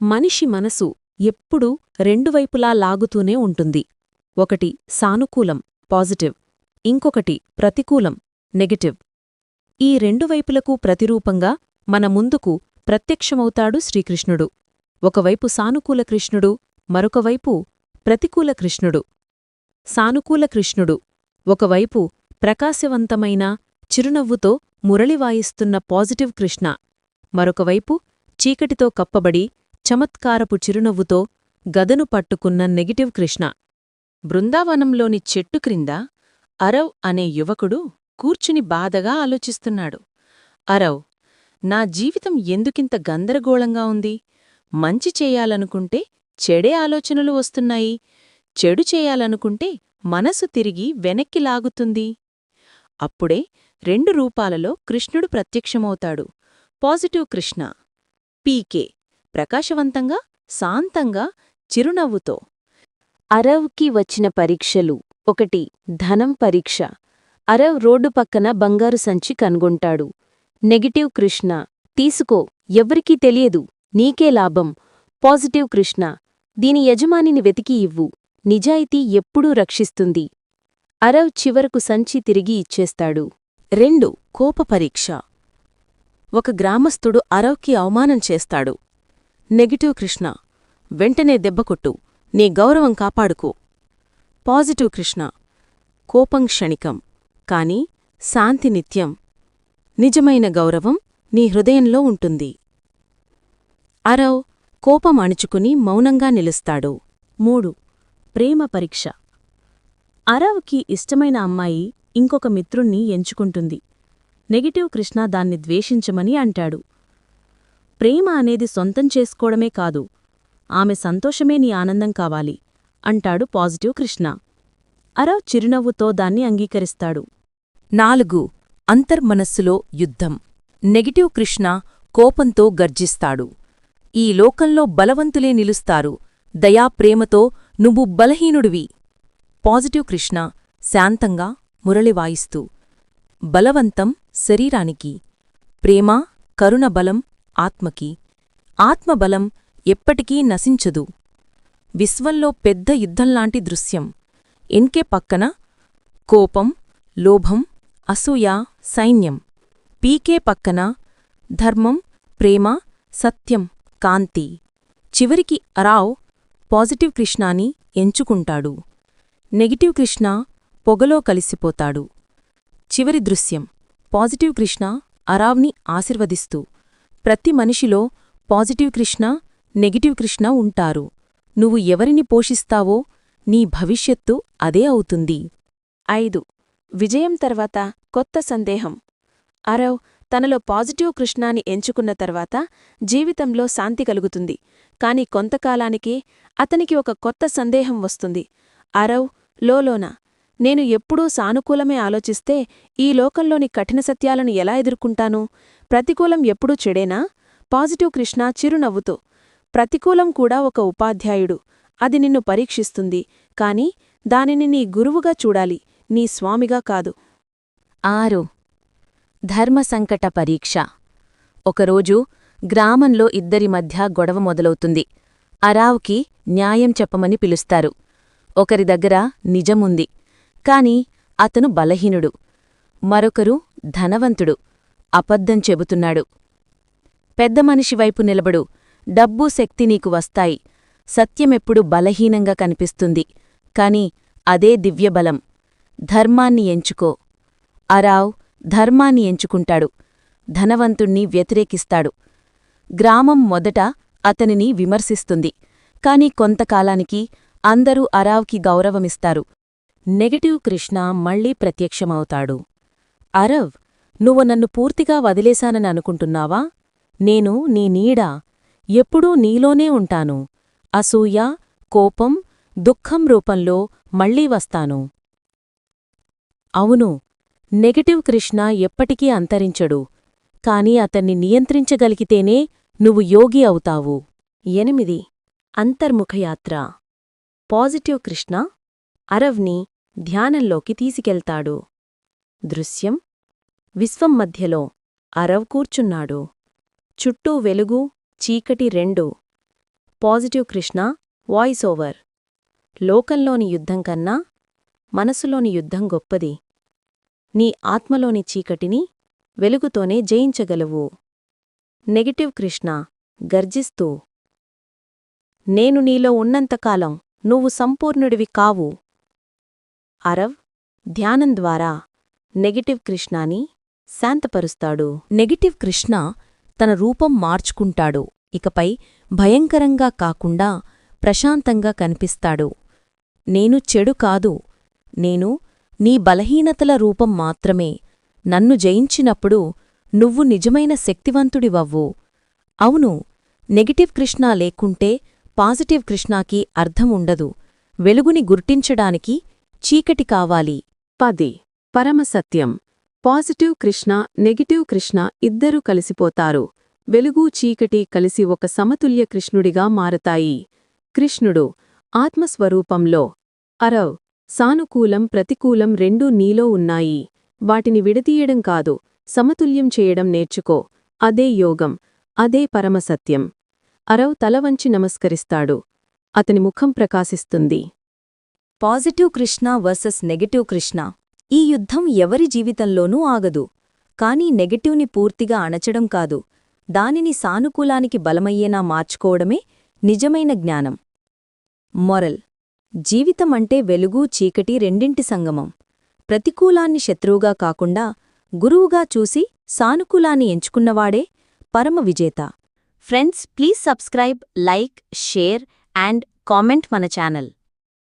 మనిషి మనసు ఎప్పుడూ రెండువైపులా లాగుతూనే ఉంటుంది. ఒకటి సానుకూలం పాజిటివ్. ఇంకొకటి ప్రతికూలం నెగటివ్. ఈ రెండు వైపులకు ప్రతిరూపంగా మన ముందుకు ప్రత్యక్షమవుతాడు శ్రీకృష్ణుడు. ఒకవైపు సానుకూల కృష్ణుడు మరొకవైపు ప్రతికూల కృష్ణుడు. సానుకూల కృష్ణుడు ఒకవైపు ప్రకాశవంతమైన చిరునవ్వుతో మురళివాయిస్తున్న పాజిటివ్ కృష్ణ మరొకవైపు చీకటితో కప్పబడి చమత్కారపు చిరునవ్వుతో గదను పట్టుకున్న నెగిటివ్ కృష్ణ. బృందావనంలోని చెట్టు క్రింద అరవ్ అనే యువకుడు కూర్చుని బాధగా ఆలోచిస్తున్నాడు. అరవ్ నా జీవితం ఎందుకింత గందరగోళంగా ఉంది? మంచి చేయాలనుకుంటే చెడే ఆలోచనలు వస్తున్నాయి. చెడు చేయాలనుకుంటే మనసు తిరిగి వెనక్కి లాగుతుంది. అప్పుడే రెండు రూపాలలో కృష్ణుడు ప్రత్యక్షమవుతాడు. పాజిటివ్ కృష్ణ పీకే ప్రకాశవంతంగా శాంతంగా చిరునవ్వుతో. అరవ్కి వచ్చిన పరీక్షలు. ఒకటి ధనం పరీక్ష. అరవ్ రోడ్డు పక్కన బంగారు సంచి కనుగొంటాడు. నెగిటివ్ కృష్ణ. తీసుకో ఎవ్వరికీ తెలియదు. నీకే లాభం. పాజిటివ్ కృష్ణ. దీని యజమానిని వెతికి ఇవ్వు. నిజాయితీ ఎప్పుడూ రక్షిస్తుంది. అరవ్ చివరకు సంచి తిరిగి ఇచ్చేస్తాడు. రెండు కోప పరీక్ష. ఒక గ్రామస్థుడు అరవ్కి అవమానం చేస్తాడు. నెగిటివ్ కృష్ణ. వెంటనే దెబ్బకొట్టు నీ గౌరవం కాపాడుకో. పాజిటివ్ కృష్ణ. కోపం క్షణికం. కాని శాంతి నిత్యం. నిజమైన గౌరవం నీ హృదయంలో ఉంటుంది. అరవ్ కోపం అణుచుకుని మౌనంగా నిలుస్తాడు. మూడు. ప్రేమ పరీక్ష. అరవ్కి ఇష్టమైన అమ్మాయి ఇంకొక మిత్రుణ్ణి ఎంచుకుంటుంది. నెగిటివ్ కృష్ణ దాన్ని ద్వేషించమని అంటాడు. ప్రేమ అనేది సొంతం చేసుకోవడమే కాదు. ఆమె సంతోషమే నీ ఆనందం కావాలి అంటాడు పాజిటివ్ కృష్ణ. అరవ్ చిరునవ్వుతో దాన్ని అంగీకరిస్తాడు. నాలుగు అంతర్మనస్సులో యుద్ధం. నెగిటివ్ కృష్ణ కోపంతో గర్జిస్తాడు. ఈ లోకంలో బలవంతులే నిలుస్తారు. దయా ప్రేమతో నువ్వు బలహీనుడివి. పాజిటివ్ కృష్ణ శాంతంగా మురళి వాయిస్తూ బలవంతం శరీరానికి. ప్రేమ కరుణ బలం ఆత్మకి. ఆత్మబలం ఎప్పటికీ నశించదు. విశ్వంలో పెద్ద యుద్ధంలాంటి దృశ్యం. ఎన్కే పక్కన కోపం లోభం అసూయ సైన్యం. పీకే పక్కన ధర్మం ప్రేమ సత్యం కాంతి. చివరికి అరావ్ పాజిటివ్ కృష్ణాని ఎంచుకుంటాడు. నెగిటివ్ కృష్ణ పొగలో కలిసిపోతాడు. చివరి దృశ్యం. పాజిటివ్ కృష్ణ అరావ్ని ఆశీర్వదిస్తూ ప్రతి మనిషిలో పాజిటివ్ కృష్ణ నెగిటివ్ కృష్ణ ఉంటారు. నువ్వు ఎవరిని పోషిస్తావో నీ భవిష్యత్తు అదే అవుతుంది. ఐదు. విజయం తర్వాత కొత్త సందేహం. అరవ్ తనలో పాజిటివ్ కృష్ణాని ఎంచుకున్న తర్వాత జీవితంలో శాంతి కలుగుతుంది. కాని కొంతకాలానికి అతనికి ఒక కొత్త సందేహం వస్తుంది. అరవ్ లోలోన నేను ఎప్పుడూ సానుకూలమే ఆలోచిస్తే ఈ లోకంలోని కఠిన సత్యాలను ఎలా ఎదుర్కొంటాను? ప్రతికూలం ఎప్పుడూ చెడేనా? పాజిటివ్ కృష్ణ చిరునవ్వుతూ ప్రతికూలం కూడా ఒక ఉపాధ్యాయుడు. అది నిన్ను పరీక్షిస్తుంది. కాని దానిని నీ గురువుగా చూడాలి. నీ స్వామిగా కాదు. ఆరు. ధర్మసంకట పరీక్ష. ఒకరోజు గ్రామంలో ఇద్దరి మధ్య గొడవ మొదలవుతుంది. అరావుకి న్యాయం చెప్పమని పిలుస్తారు. ఒకరి దగ్గర నిజముంది. కాని అతను బలహీనుడు. మరొకరు ధనవంతుడు. అబద్ధం చెబుతున్నాడు. పెద్ద మనిషి వైపు నిలబడు. డబ్బు శక్తి నీకు వస్తాయి. సత్యమెప్పుడు బలహీనంగా కనిపిస్తుంది. కాని అదే దివ్యబలం. ధర్మాన్ని ఎంచుకో. అరావ్ ధర్మాన్ని ఎంచుకుంటాడు. ధనవంతుణ్ణి వ్యతిరేకిస్తాడు. గ్రామం మొదట అతనిని విమర్శిస్తుంది. కాని కొంతకాలానికి అందరూ అరావ్కి గౌరవమిస్తారు. నెగటివ్ కృష్ణ మళ్ళీ ప్రత్యక్షమవుతాడు. అరవ్ నువ్వు నన్ను పూర్తిగా వదిలేశానని అనుకుంటున్నావా? నేను నీ నీడ ఎప్పుడూ నీలోనే ఉంటాను. అసూయ కోపం దుఃఖం రూపంలో మళ్ళీ వస్తాను. అవును నెగటివ్ కృష్ణ ఎప్పటికీ అంతరించడు. కాని అతన్ని నియంత్రించగలిగితేనే నువ్వు యోగి అవుతావు. ఎనిమిది. అంతర్ముఖయాత్ర పాజిటివ్ కృష్ణ అరవ్ని ధ్యానంలోకి తీసుకెళ్తాడు. దృశ్యం. విశ్వం మధ్యలో అరవ్ కూర్చున్నాడు. చుట్టూ వెలుగు చీకటి రెండు. Positive Krishna voice over. లోకంలోని యుద్ధం కన్నా మనసులోని యుద్ధం గొప్పది. నీ ఆత్మలోని చీకటిని వెలుగుతోనే జయించగలవు. నెగటివ్ కృష్ణ గర్జిస్తూ. నేను నీలో ఉన్నంతకాలం నువ్వు సంపూర్ణుడివి కావు. అరవ్ ధ్యానం ద్వారా నెగటివ్ కృష్ణాని శాంతపరుస్తాడు. నెగటివ్ కృష్ణ తన రూపం మార్చుకుంటాడు. ఇకపై భయంకరంగా కాకుండా ప్రశాంతంగా కనిపిస్తాడు. నేను చెడు కాదు. నేను నీ బలహీనతల రూపం మాత్రమే. నన్ను జయించినప్పుడు నువ్వు నిజమైన శక్తివంతుడివవ్వు. అవును నెగటివ్ కృష్ణ లేకుంటే పాజిటివ్ కృష్ణాకి అర్థం ఉండదు. వెలుగుని గుర్తించడానికి చీకటి కావాలి. పది. పరమసత్యం పాజిటివ్ కృష్ణ నెగిటివ్ కృష్ణ ఇద్దరూ కలిసిపోతారు. వెలుగు చీకటి కలిసి ఒక సమతుల్య కృష్ణుడిగా మారతాయి. కృష్ణుడు ఆత్మస్వరూపంలో అరవ్. సానుకూలం ప్రతికూలం రెండూ నీలో ఉన్నాయి. వాటిని విడతీయడం కాదు సమతుల్యం చేయడం నేర్చుకో. అదే యోగం అదే పరమసత్యం అరవ్ తలవంచి నమస్కరిస్తాడు. అతని ముఖం ప్రకాశిస్తుంది. Positive Krishna versus negative Krishna. ఈ యుద్ధం ఎవరి జీవితంలోనూ ఆగదు. కానీ నెగటివ్ని పూర్తిగా అణచడం కాదు. దానిని సానుకూలానికి బలమయ్యేనా మార్చుకోవడమే నిజమైన జ్ఞానం. మొరల్. జీవితమంటే వెలుగు చీకటి రెండింటి సంగమం. ప్రతికూలాన్ని శత్రువుగా కాకుండా గురువుగా చూసి సానుకూలాన్ని ఎంచుకున్నవాడే పరమ విజేత. Friends please subscribe like share and comment మన ఛానల్.